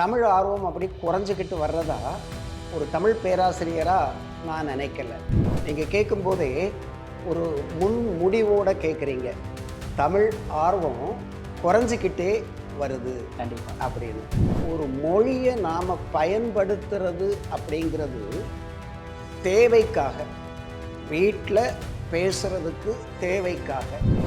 தமிழ் ஆர்வம் அப்படி குறைஞ்சிக்கிட்டு வர்றதா ஒரு தமிழ் பேராசிரியராக நான் நினைக்கல. நீங்கள் கேட்கும்போதே ஒரு முன் முடிவோட கேட்குறீங்க தமிழ் ஆர்வம் குறைஞ்சிக்கிட்டே வருது கண்டிப்பா. அப்படின்னு. ஒரு மொழியை நாம் பயன்படுத்துறது அப்படிங்கிறது தேவைக்காக. வீட்டில் பேசுறதுக்கு தேவைக்காக.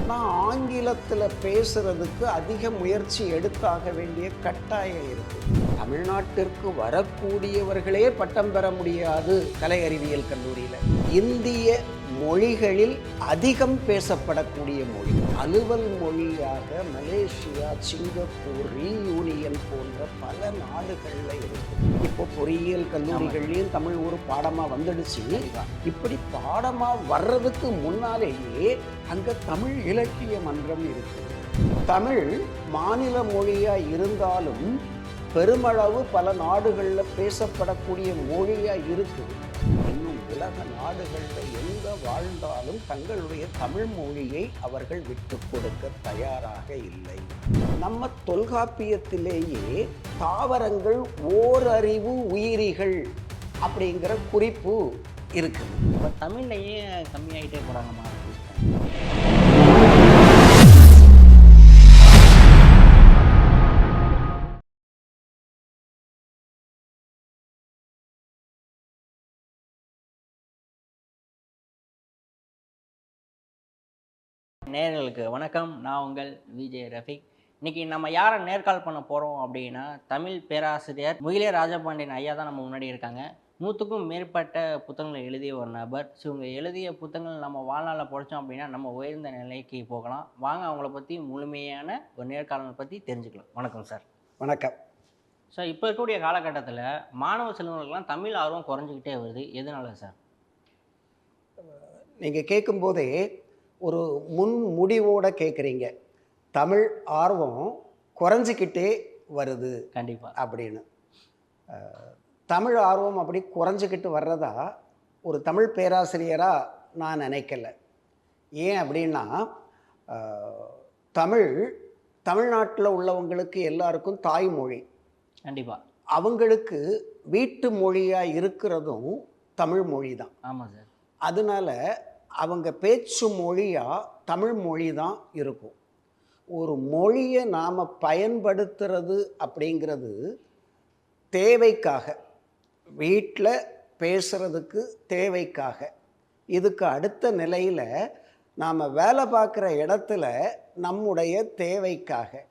நான் ஆங்கிலத்தில் பேசுறதுக்கு அதிக முயற்சி எடுத்தாக வேண்டிய கட்டாயம் இருக்கு. தமிழ்நாட்டிற்கு வரக்கூடியவர்களே பட்டம் பெற முடியாது கலை அறிவியல் கல்லூரியில். இந்திய மொழிகளில் அதிகம் பேசப்படக்கூடிய மொழி. அலுவல் மொழியாக மலேசியா சிங்கப்பூர் ரீயூனியன் போன்ற பல நாடுகளில் இருக்கு. இப்போ பொறியியல் கல்லூரிகள்லையும் தமிழ் ஒரு பாடமாக வந்துடுச்சு. இப்படி பாடமாக வர்றதுக்கு முன்னாலேயே அங்கே தமிழ் இலக்கிய மன்றம் இருக்கு. தமிழ் மாநில மொழியாக இருந்தாலும் பெருமளவு பல நாடுகளில் பேசப்படக்கூடிய மொழியாக இருக்குது உலக நாடுகளில் எங்க வாழ்ந்தாலும் தங்களுடைய தமிழ் மொழியை அவர்கள் விட்டு கொடுக்க தயாராக இல்லை. நம்ம தொல்காப்பியத்திலேயே தாவரங்கள் ஓரறிவு உயிரிகள் அப்படிங்கிற குறிப்பு இருக்குது இப்போ தமிழ்லையே கம்மியாயிட்டே போகிறாங்கம்மா நேயர்களுக்கு வணக்கம். நான் உங்கள் விஜய் ரஃபிக். இன்னைக்கு நம்ம யாரை நேர்கால் பண்ண போகிறோம் அப்படின்னா தமிழ் பேராசிரியர் முகிலே ராஜபாண்டியன் ஐயா தான் நம்ம முன்னாடி இருக்காங்க. நூற்றுக்கும் மேற்பட்ட புத்தகங்களை எழுதிய ஒரு நபர். ஸோ இவங்க எழுதிய புத்தகங்கள் நம்ம வாழ்நாளில் படித்தோம் அப்படின்னா நம்ம உயர்ந்த நிலைக்கு போகலாம். வாங்க அவங்கள பற்றி முழுமையான ஒரு நேர்காணலை பற்றி தெரிஞ்சுக்கலாம். வணக்கம் சார் வணக்கம். ஸோ இப்போ இருக்கக்கூடிய காலகட்டத்தில் மாணவ செல்வங்களுக்கெல்லாம் தமிழ் ஆர்வம் குறைஞ்சிக்கிட்டே வருது. எதனால சார் நீங்கள் கேட்கும்போதே ஒரு முன் முடிவோட கேட்குறீங்க தமிழ் ஆர்வம் குறைஞ்சிக்கிட்டே வருது கண்டிப்பாக அப்படின்னு. தமிழ் ஆர்வம் அப்படி குறைஞ்சிக்கிட்டு வர்றதா ஒரு தமிழ் பேராசிரியராக நான் நினைக்கல. ஏன் அப்படின்னா தமிழ் தமிழ்நாட்டில் உள்ளவங்களுக்கு எல்லாருக்கும் தாய்மொழி. கண்டிப்பாக அவங்களுக்கு வீட்டு மொழியாக இருக்கிறதும் தமிழ் மொழி தான் ஆமாம் சார். அதனால அவங்க பேச்சு மொழியாக தமிழ் மொழி தான் இருக்கும். ஒரு மொழியை நாம் பயன்படுத்துறது அப்படிங்கிறது தேவைக்காக. வீட்டில் பேசுகிறதுக்கு தேவைக்காக. இதுக்கு அடுத்த நிலையில் நாம் வேலை பார்க்குற இடத்துல நம்முடைய தேவைக்காக.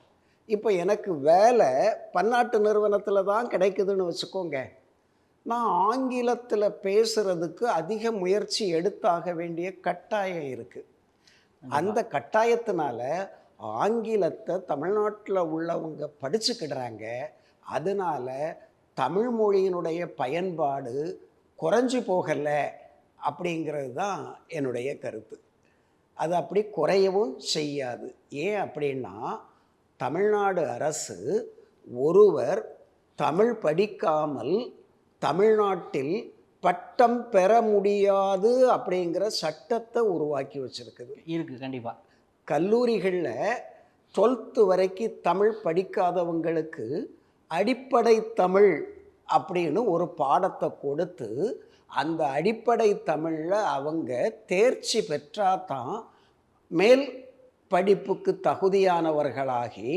இப்போ எனக்கு வேலை பன்னாட்டு நிறுவனத்தில் தான் கிடைக்குதுன்னு வச்சுக்கோங்க. நான் ஆங்கிலத்தில் பேசுகிறதுக்கு அதிக முயற்சி எடுத்தாக வேண்டிய கட்டாயம் இருக்குது அந்த கட்டாயத்தினால ஆங்கிலத்தை தமிழ்நாட்டில் உள்ளவங்க படிச்சுக்கிடுறாங்க. அதனால தமிழ் மொழியினுடைய பயன்பாடு குறைஞ்சு போகலை அப்படிங்கிறது தான் என்னுடைய கருத்து. அது அப்படி குறையவும் செய்யாது. ஏன் அப்படின்னா தமிழ்நாடு அரசு ஒருவர் தமிழ் படிக்காமல் தமிழ்நாட்டில் பட்டம் பெற முடியாது அப்படிங்கிற சட்டத்தை உருவாக்கி வச்சிருக்குது. இருக்குது கண்டிப்பாக கல்லூரிகளில் டுவெல்த்து வரைக்கும் தமிழ் படிக்காதவங்களுக்கு அடிப்படை தமிழ் அப்படின்னு ஒரு பாடத்தை கொடுத்து அந்த அடிப்படை தமிழில் அவங்க தேர்ச்சி பெற்றாதான் மேல் படிப்புக்கு தகுதியானவர்களாகி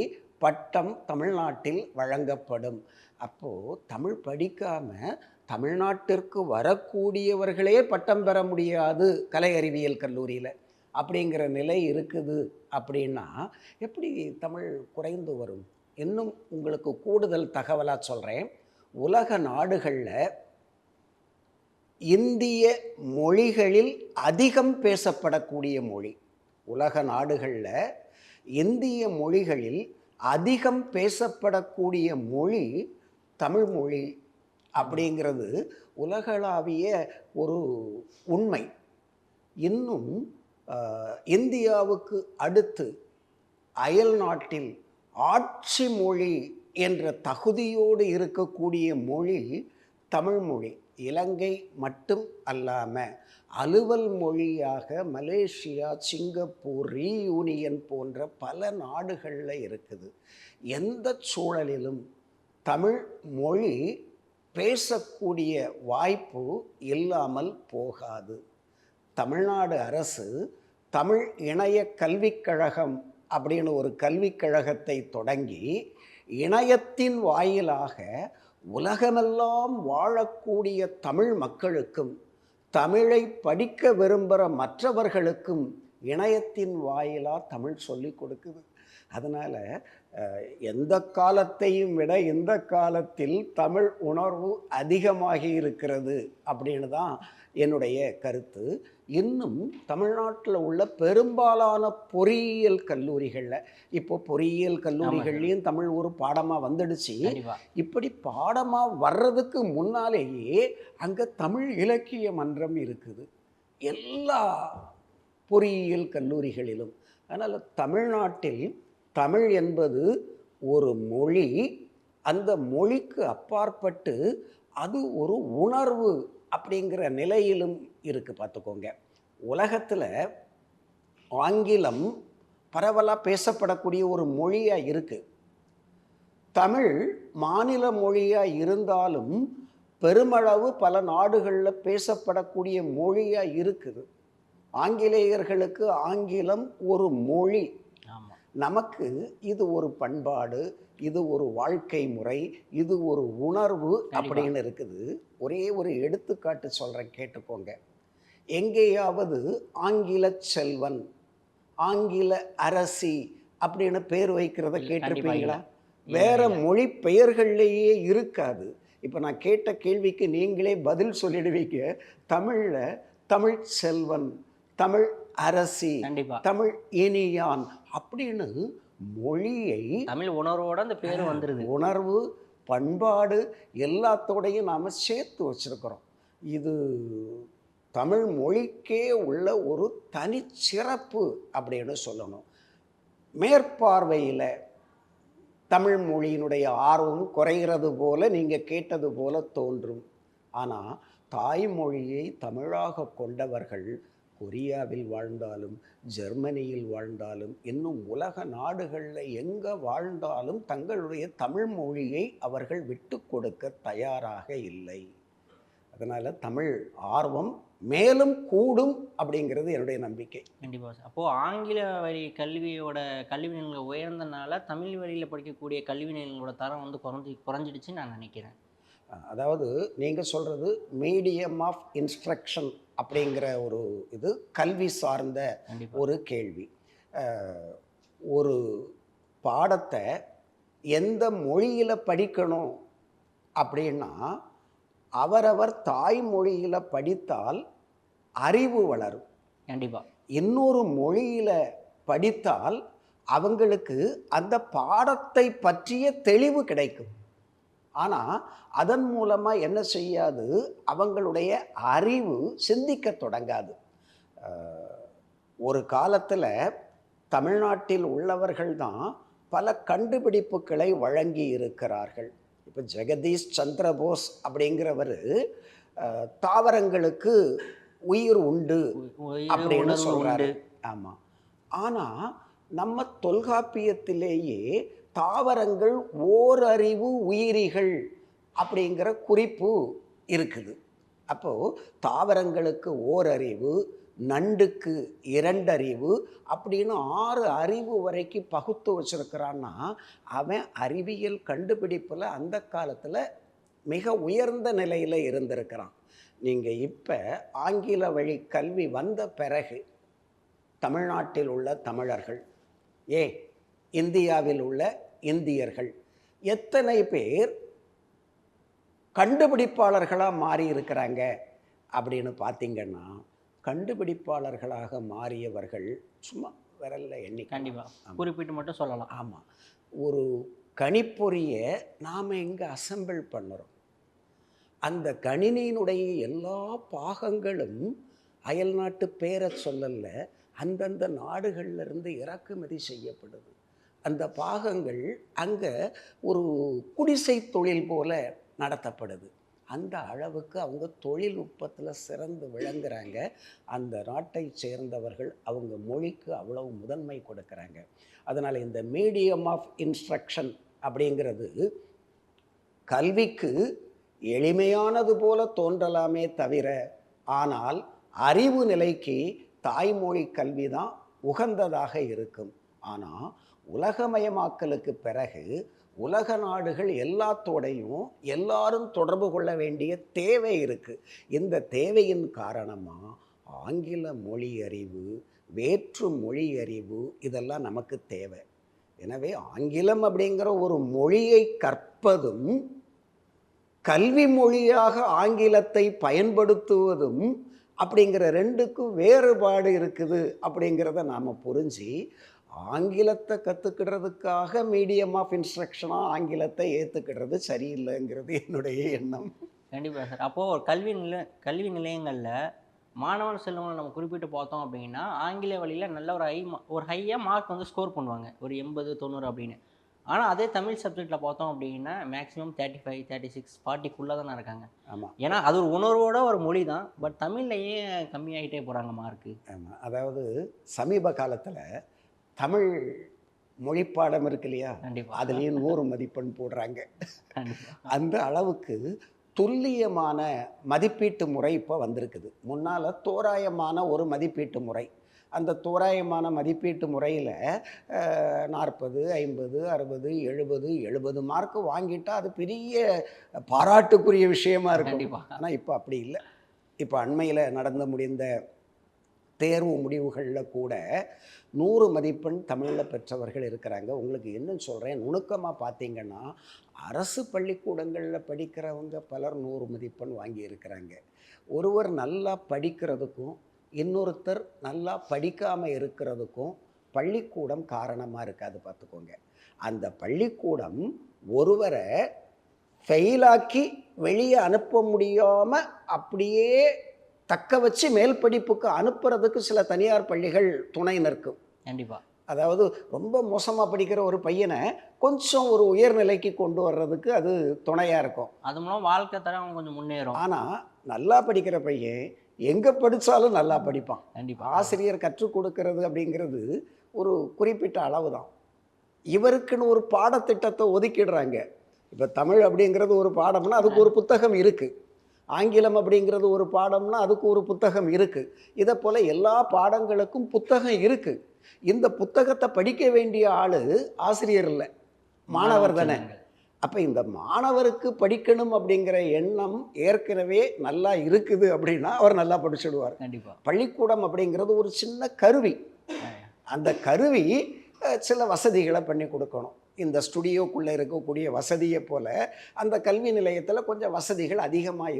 பட்டம் தமிழ்நாட்டில் வழங்கப்படும். அப்போது தமிழ் படிக்காமல் தமிழ்நாட்டிற்கு வரக்கூடியவர்களே பட்டம் பெற முடியாது கலை அறிவியல் கல்லூரியில். அப்படிங்கிற நிலை இருக்குது அப்படின்னா எப்படி தமிழ் குறைந்து வரும்? இன்னும் உங்களுக்கு கூடுதல் தகவலாக சொல்கிறேன் உலக நாடுகளில் இந்திய மொழிகளில் அதிகம் பேசப்படக்கூடிய மொழி. உலக நாடுகளில் இந்திய மொழிகளில் அதிகம் பேசப்படக்கூடிய மொழி தமிழ் மொழி அப்படிங்கிறது உலகளாவிய ஒரு உண்மை. இன்னும் இந்தியாவுக்கு அடுத்து அயல் நாட்டில் ஆட்சி மொழி என்ற தகுதியோடு இருக்கக்கூடிய மொழி தமிழ்மொழி இலங்கை மட்டும் அல்லாமல் அலுவல் மொழியாக மலேசியா சிங்கப்பூர் ரீயூனியன் போன்ற பல நாடுகளில் இருக்குது. எந்த சூழலிலும் தமிழ் மொழி பேசக்கூடிய வாய்ப்பு இல்லாமல் போகாது. தமிழ்நாடு அரசு தமிழ் இணைய கல்விக்கழகம் அப்படின்னு ஒரு கல்விக்கழகத்தை தொடங்கி இணையத்தின் வாயிலாக உலகமெல்லாம் வாழக்கூடிய தமிழ் மக்களுக்கும் தமிழை படிக்க விரும்புகிற மற்றவர்களுக்கும் இணையத்தின் வாயிலாக தமிழ் சொல்லிக் கொடுக்குது. அதனால் எந்த காலத்தையும் விட இந்த காலத்தில் தமிழ் உணர்வு அதிகமாகி இருக்கிறது அப்படின்னு தான் என்னுடைய கருத்து. இன்னும் தமிழ்நாட்டில் உள்ள பெரும்பாலான பொறியியல் கல்லூரிகளில் இப்போ பொறியியல் கல்லூரிகள்லேயும் தமிழ் ஒரு பாடமாக வந்துடுச்சு. இப்படி பாடமாக வர்றதுக்கு முன்னாலேயே அங்கே தமிழ் இலக்கிய மன்றம் இருக்குது. எல்லா பொறியியல் கல்லூரிகளிலும். அதனால் தமிழ்நாட்டில் தமிழ் என்பது ஒரு மொழி அந்த மொழிக்கு அப்பாற்பட்டு அது ஒரு உணர்வு அப்படிங்கிற நிலையிலும் இருக்குது பார்த்துக்கோங்க. உலகத்தில் ஆங்கிலம் பரவலாக பேசப்படக்கூடிய ஒரு மொழியாக இருக்குது தமிழ் மாநில மொழியாக இருந்தாலும் பெருமளவு பல நாடுகளில் பேசப்படக்கூடிய மொழியாக இருக்குது. ஆங்கிலேயர்களுக்கு ஆங்கிலம் ஒரு மொழி. நமக்கு இது ஒரு பண்பாடு இது ஒரு வாழ்க்கை முறை இது ஒரு உணர்வு அப்படின்னு இருக்குது. ஒரே ஒரு எடுத்துக்காட்டு சொல்கிறேன் கேட்டுக்கோங்க. எங்கேயாவது ஆங்கில செல்வன் ஆங்கில அரசி அப்படின்னு பேர் வைக்கிறத கேட்டிருப்பீங்களா? வேற. மொழி பெயர்கள்லேயே இருக்காது. இப்போ நான் கேட்ட கேள்விக்கு நீங்களே பதில் சொல்லிடுவீங்க. தமிழில் தமிழ் செல்வன் தமிழ் அரசி கண்டிப்பா. தமிழ் இனியான் அப்படின்னு மொழியை தமிழ் உணர்வோட அந்த பேர் வந்துருது. உணர்வு பண்பாடு எல்லாத்தோடையும் நாம் சேர்த்து வச்சிருக்கிறோம். இது தமிழ் மொழிக்கே உள்ள ஒரு தனிச்சிறப்பு அப்படின்னு சொல்லணும். மேற்பார்வையில் தமிழ் மொழியினுடைய ஆர்வம் குறைகிறது போல நீங்கள் கேட்டது போல தோன்றும். ஆனால் தாய்மொழியை தமிழாக கொண்டவர்கள் கொரியாவில் வாழ்ந்தாலும் ஜெர்மனியில் வாழ்ந்தாலும் இன்னும் உலக நாடுகளில் எங்கே வாழ்ந்தாலும் தங்களுடைய தமிழ் மொழியை அவர்கள் விட்டு கொடுக்க தயாராக இல்லை. அதனால் தமிழ் ஆர்வம் மேலும் கூடும் அப்படிங்கிறது என்னுடைய நம்பிக்கை. கண்டிப்பா சார். அப்போ ஆங்கில வழி கல்வியோட கல்வி நிலையங்கள் உயர்ந்தனால தமிழ் வழியில் படிக்கக்கூடிய கல்வி நிலையங்களோட தரம் வந்து குறைஞ்சி குறைஞ்சிடுச்சுன்னு நான் நினைக்கிறேன். அதாவது நீங்கள் சொல்கிறது மீடியம் ஆஃப் இன்ஸ்ட்ரக்ஷன் அப்படிங்கிற ஒரு இது கல்வி சார்ந்த ஒரு கேள்வி. ஒரு பாடத்தை எந்த மொழியில் படிக்கணும் அப்படின்னா அவரவர் தாய்மொழியில் படித்தால் அறிவு வளரும். கண்டிப்பா. இன்னொரு மொழியில் படித்தால் அவங்களுக்கு அந்த பாடத்தை பற்றிய தெளிவு கிடைக்கும். ஆனால் அதன் மூலமாக என்ன செய்யாது? அவங்களுடைய அறிவு சிந்திக்க தொடங்காது. ஒரு காலத்தில் தமிழ்நாட்டில் உள்ளவர்கள் தான் பல கண்டுபிடிப்புகளை வழங்கி இருக்கிறார்கள். இப்போ ஜெகதீஷ் சந்திரபோஸ் அப்படிங்கிறவர் தாவரங்களுக்கு உயிர் உண்டு அப்படின்னு உண்டு. ஆமாம் ஆனால் நம்ம தொல்காப்பியத்திலேயே தாவரங்கள் ஓரறிவு உயிரிகள் அப்படிங்கிற குறிப்பு இருக்குது. அப்போது தாவரங்களுக்கு ஓரறிவு நண்டுக்கு இரண்டறிவு அப்படின்னு ஆறு அறிவு வரைக்கும் பகுத்து வச்சுருக்கிறான்னா அவன் அறிவியல் கண்டுபிடிப்பில் அந்த காலத்தில் மிக உயர்ந்த நிலையில் இருந்திருக்கிறான். நீங்கள் இப்போ ஆங்கில வழி கல்வி வந்த பிறகு தமிழ்நாட்டில் உள்ள தமிழர்கள் ஏ இந்தியாவில் உள்ள இந்தியர்கள். எத்தனை பேர் கண்டுபிடிப்பாளர்களாக மாறி இருக்கிறாங்க அப்படின்னு பார்த்தீங்கன்னா கண்டுபிடிப்பாளர்களாக மாறியவர்கள் சும்மா விரல்ல எண்ணிக்கை. கண்டிப்பா. ஆமா. குறிப்பிட்டு மட்டும் சொல்லலாம். ஆமாம் ஒரு கணிப்பொறியை நாம் எங்கே அசெம்பிள் பண்ணுறோம்? அந்த கணினியினுடைய எல்லா பாகங்களும் அயல்நாட்டு பேரை சொல்லல அந்தந்த நாடுகள்ல இருந்து இறக்குமதி செய்யப்படுது. அந்த பாகங்கள் அங்கே ஒரு குடிசை தொழில் போல நடத்தப்படுது. அந்த அளவுக்கு அவங்க தொழில்நுட்பத்தில் சிறந்து விளங்குறாங்க. அந்த நாட்டை சேர்ந்தவர்கள் அவங்க மொழிக்கு அவ்வளவு முதன்மை கொடுக்குறாங்க. அதனால் இந்த மீடியம் ஆஃப் இன்ஸ்ட்ரக்ஷன் அப்படிங்கிறது கல்விக்கு எளிமையானது போல தோன்றலாமே தவிர ஆனால் அறிவு நிலைக்கு தாய்மொழி கல்வி தான் உகந்ததாக இருக்கும். ஆனால் உலகமயமாக்கலுக்கு பிறகு உலக நாடுகள் எல்லாத்தோடையும் எல்லாரும் தொடர்பு கொள்ள வேண்டிய தேவை இருக்குது இந்த தேவையின் காரணமாக ஆங்கில மொழி அறிவு வேற்று மொழி அறிவு இதெல்லாம் நமக்கு தேவை. எனவே ஆங்கிலம் அப்படிங்கிற ஒரு மொழியை கற்பதும் கல்வி மொழியாக ஆங்கிலத்தை பயன்படுத்துவதும் அப்படிங்கிற ரெண்டுக்கும் வேறுபாடு இருக்குது அப்படிங்கிறத நாம் புரிஞ்சு ஆங்கிலத்தை கற்றுக்கிடுறதுக்காக மீடியம் ஆஃப் இன்ஸ்ட்ரக்ஷனாக ஆங்கிலத்தை ஏற்றுக்கிடுறது சரியில்லைங்கிறது என்னுடைய எண்ணம். கண்டிப்பாக சார். அப்போது ஒரு கல்வி நில கல்வி நிலையங்களில் மாணவன் செல்வங்களை நம்ம குறிப்பிட்டு பார்த்தோம் அப்படின்னா ஆங்கில வழியில் நல்ல ஒரு ஹை ஒரு ஹையாக மார்க் வந்து ஸ்கோர் பண்ணுவாங்க. ஒரு எண்பது தொண்ணூறு அப்படின்னு. ஆனால் அதே தமிழ் சப்ஜெக்டில் பார்த்தோம் அப்படின்னா maximum thirty five thirty six ஃபார்ட்டிக்குள்ளே தானே இருக்காங்க. ஆமாம் ஏன்னா அது ஒரு உணர்வோட ஒரு மொழி தான் பட் தமிழ்லையே கம்மியாயிட்டே போகிறாங்க மார்க்கு ஆமாம் அதாவது சமீப காலத்தில் தமிழ் மொழிப்பாடம் இருக்கு இல்லையா? அதுலேயும் நூறு மதிப்பெண் போடுறாங்க. அந்த அளவுக்கு துல்லியமான மதிப்பீட்டு முறை இப்போ வந்திருக்குது. முன்னால் தோராயமான ஒரு மதிப்பீட்டு முறை. அந்த தோராயமான மதிப்பீட்டு முறையில் நாற்பது ஐம்பது அறுபது எழுபது எழுபது மார்க் வாங்கிட்டா அது பெரிய பாராட்டுக்குரிய விஷயமா இருக்கும். ஆனால் இப்போ அப்படி இல்லை. இப்போ அண்மையில் நடந்து முடிந்த தேர்வு முடிவுகளில் கூட நூறு மதிப்பெண் தமிழில் பெற்றவர்கள் இருக்கிறாங்க. உங்களுக்கு என்னன்னு சொல்கிறேன் நுணுக்கமாக பார்த்தீங்கன்னா அரசு பள்ளிக்கூடங்களில் படிக்கிறவங்க பலர் நூறு மதிப்பெண் வாங்கியிருக்கிறாங்க ஒருவர் நல்லா படிக்கிறதுக்கும் இன்னொருத்தர் நல்லா படிக்காமல் இருக்கிறதுக்கும் பள்ளிக்கூடம் காரணமாக இருக்காது பார்த்துக்கோங்க. அந்த பள்ளிக்கூடம் ஒருவரை ஃபெயிலாக்கி வெளியே அனுப்ப முடியாமல் அப்படியே தக்க வச்சு மேல் படிப்புக்கு அனுப்புறதுக்கு சில தனியார் பள்ளிகள் துணை நிற்கும் கண்டிப்பாக அதாவது ரொம்ப மோசமாக படிக்கிற ஒரு பையனை கொஞ்சம் ஒரு உயர்நிலைக்கு கொண்டு வர்றதுக்கு அது துணையாக இருக்கும். அது மூலம் வாழ்க்கை தரம் கொஞ்சம் முன்னேறும். ஆனால் நல்லா படிக்கிற பையன் எங்கே படித்தாலும் நல்லா படிப்பான். கண்டிப்பாக ஆசிரியர் கற்றுக் கொடுக்கறது அப்படிங்கிறது ஒரு குறிப்பிட்ட அளவு தான் இவருக்குன்னு ஒரு பாடத்திட்டத்தை ஒதுக்கிடுறாங்க. இப்போ தமிழ் அப்படிங்கிறது ஒரு பாடம்னா அதுக்கு ஒரு புத்தகம் இருக்குது ஆங்கிலம் அப்படிங்கிறது ஒரு பாடம்னா அதுக்கு ஒரு புத்தகம் இருக்குது இதை போல் எல்லா பாடங்களுக்கும் புத்தகம் இருக்குது இந்த புத்தகத்தை படிக்க வேண்டிய ஆள் ஆசிரியர் இல்லை. மாணவர் தானே. அப்போ இந்த மாணவருக்கு படிக்கணும் அப்படிங்கிற எண்ணம் ஏற்கனவே நல்லா இருக்குது அப்படின்னா அவர் நல்லா படிச்சுடுவார். கண்டிப்பாக பள்ளிக்கூடம் அப்படிங்கிறது ஒரு சின்ன கருவி. அந்த கருவி சில வசதிகளை பண்ணி கொடுக்கணும். இந்த ஸ்டுடியோக்குள்ளே இருக்கக்கூடிய வசதியை போல் அந்த கல்வி நிலையத்தில் கொஞ்சம் வசதிகள் அதிகமாக